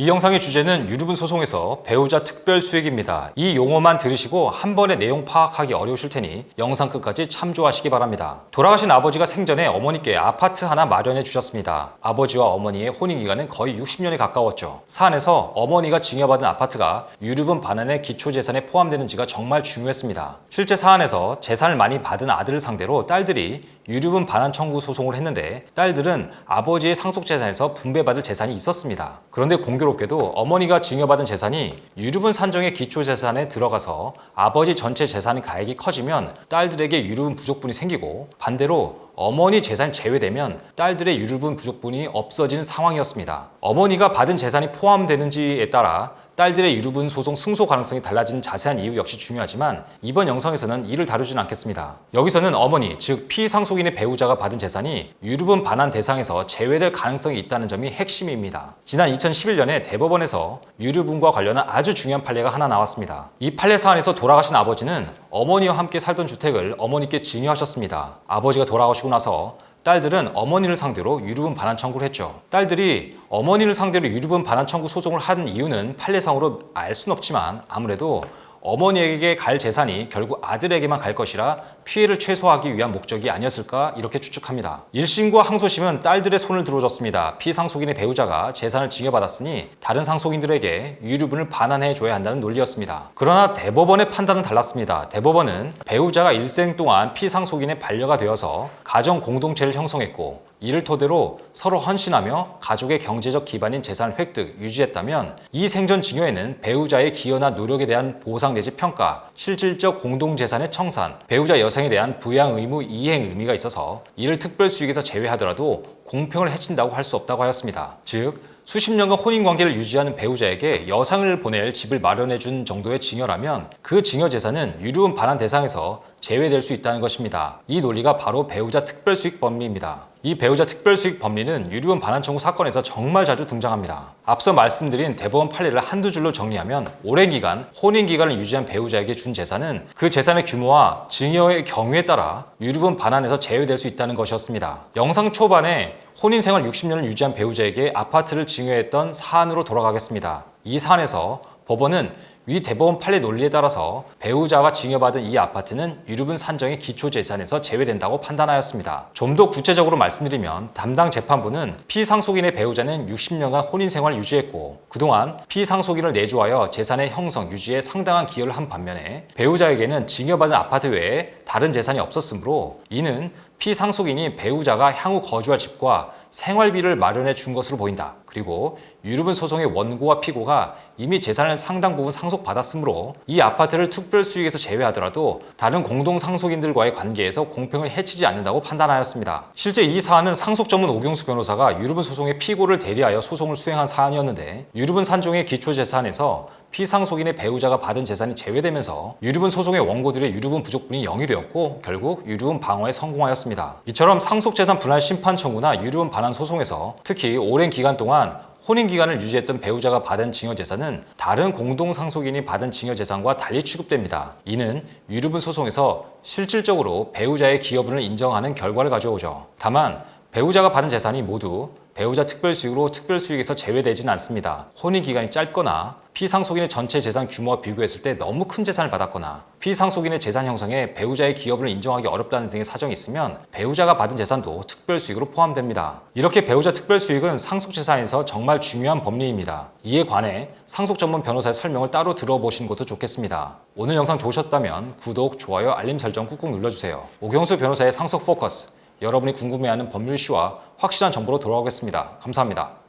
이 영상의 주제는 유류분 소송에서 배우자 특별 수익입니다. 이 용어만 들으시고 한 번에 내용 파악하기 어려우실 테니 영상 끝까지 참조하시기 바랍니다. 돌아가신 아버지가 생전에 어머니께 아파트 하나 마련해 주셨습니다. 아버지와 어머니의 혼인 기간은 거의 60년에 가까웠죠. 사안에서 어머니가 증여받은 아파트가 유류분 반환의 기초 재산에 포함되는지가 정말 중요했습니다. 실제 사안에서 재산을 많이 받은 아들을 상대로 딸들이 유류분 반환 청구 소송을 했는데 딸들은 아버지의 상속 재산에서 분배받을 재산이 있었습니다. 그런데 공교롭 게도 어머니가 증여받은 재산이 유류분 산정의 기초 재산에 들어가서 아버지 전체 재산 가액이 커지면 딸들에게 유류분 부족분이 생기고 반대로 어머니 재산이 제외되면 딸들의 유류분 부족분이 없어지는 상황이었습니다. 어머니가 받은 재산이 포함되는지에 따라 딸들의 유류분 소송 승소 가능성이 달라지는 자세한 이유 역시 중요하지만 이번 영상에서는 이를 다루지는 않겠습니다. 여기서는 어머니, 즉 피상속인의 배우자가 받은 재산이 유류분 반환 대상에서 제외될 가능성이 있다는 점이 핵심입니다. 지난 2011년에 대법원에서 유류분과 관련한 아주 중요한 판례가 하나 나왔습니다. 이 판례 사안에서 돌아가신 아버지는 어머니와 함께 살던 주택을 어머니께 증여하셨습니다. 아버지가 돌아가시고 나서 딸들은 어머니를 상대로 유류분 반환 청구를 했죠. 딸들이 어머니를 상대로 유류분 반환 청구 소송을 한 이유는 판례상으로 알 수는 없지만 아무래도 어머니에게 갈 재산이 결국 아들에게만 갈 것이라 피해를 최소화하기 위한 목적이 아니었을까 이렇게 추측합니다. 1심과 항소심은 딸들의 손을 들어줬습니다. 피상속인의 배우자가 재산을 증여받았으니 다른 상속인들에게 유류분을 반환해 줘야 한다는 논리였습니다. 그러나 대법원의 판단은 달랐습니다. 대법원은 배우자가 일생 동안 피상속인의 반려가 되어서 가정 공동체를 형성했고 이를 토대로 서로 헌신하며 가족의 경제적 기반인 재산을 획득, 유지했다면 이 생전 증여에는 배우자의 기여나 노력에 대한 보상 내지 평가, 실질적 공동재산의 청산, 배우자 여성에 대한 부양 의무 이행 의미가 있어서 이를 특별수익에서 제외하더라도 공평을 해친다고 할 수 없다고 하였습니다. 즉, 수십 년간 혼인 관계를 유지하는 배우자에게 여상을 보낼 집을 마련해 준 정도의 증여라면 그 증여 재산은 유류분 반환 대상에서 제외될 수 있다는 것입니다. 이 논리가 바로 배우자 특별수익 법리입니다. 이 배우자 특별수익 법리는 유류분 반환 청구 사건에서 정말 자주 등장합니다. 앞서 말씀드린 대법원 판례를 한두 줄로 정리하면 오랜 기간 혼인 기간을 유지한 배우자에게 준 재산은 그 재산의 규모와 증여의 경우에 따라 유류분 반환에서 제외될 수 있다는 것이었습니다. 영상 초반에 혼인 생활 60년을 유지한 배우자에게 아파트를 증여했던 사안으로 돌아가겠습니다. 이 사안에서 법원은 위 대법원 판례 논리에 따라서 배우자가 증여받은 이 아파트는 유류분 산정의 기초 재산에서 제외된다고 판단하였습니다. 좀 더 구체적으로 말씀드리면 담당 재판부는 피상속인의 배우자는 60년간 혼인 생활을 유지했고 그동안 피상속인을 내조하여 재산의 형성, 유지에 상당한 기여를 한 반면에 배우자에게는 증여받은 아파트 외에 다른 재산이 없었으므로 이는 피상속인이 배우자가 향후 거주할 집과 생활비를 마련해 준 것으로 보인다. 그리고 유류분 소송의 원고와 피고가 이미 재산을 상당 부분 상속받았으므로 이 아파트를 특별 수익에서 제외하더라도 다른 공동 상속인들과의 관계에서 공평을 해치지 않는다고 판단하였습니다. 실제 이 사안은 상속 전문 오경수 변호사가 유류분 소송의 피고를 대리하여 소송을 수행한 사안이었는데 유류분 산정의 기초 재산에서 피상속인의 배우자가 받은 재산이 제외되면서 유류분 소송의 원고들의 유류분 부족분이 0이 되었고 결국 유류분 방어에 성공하였습니다. 이처럼 상속재산 분할 심판 청구나 유류분 반환 소송에서 특히 오랜 기간 동안 혼인 기간을 유지했던 배우자가 받은 증여 재산은 다른 공동 상속인이 받은 증여 재산과 달리 취급됩니다. 이는 유류분 소송에서 실질적으로 배우자의 기여분을 인정하는 결과를 가져오죠. 다만 배우자가 받은 재산이 모두 배우자 특별수익으로 특별수익에서 제외되지는 않습니다. 혼인 기간이 짧거나 피상속인의 전체 재산 규모와 비교했을 때 너무 큰 재산을 받았거나 피상속인의 재산 형성에 배우자의 기여분을 인정하기 어렵다는 등의 사정이 있으면 배우자가 받은 재산도 특별 수익으로 포함됩니다. 이렇게 배우자 특별 수익은 상속 재산에서 정말 중요한 법리입니다. 이에 관해 상속 전문 변호사의 설명을 따로 들어보시는 것도 좋겠습니다. 오늘 영상 좋으셨다면 구독, 좋아요, 알림 설정 꾹꾹 눌러주세요. 오경수 변호사의 상속 포커스 여러분이 궁금해하는 법률 시와 확실한 정보로 돌아오겠습니다. 감사합니다.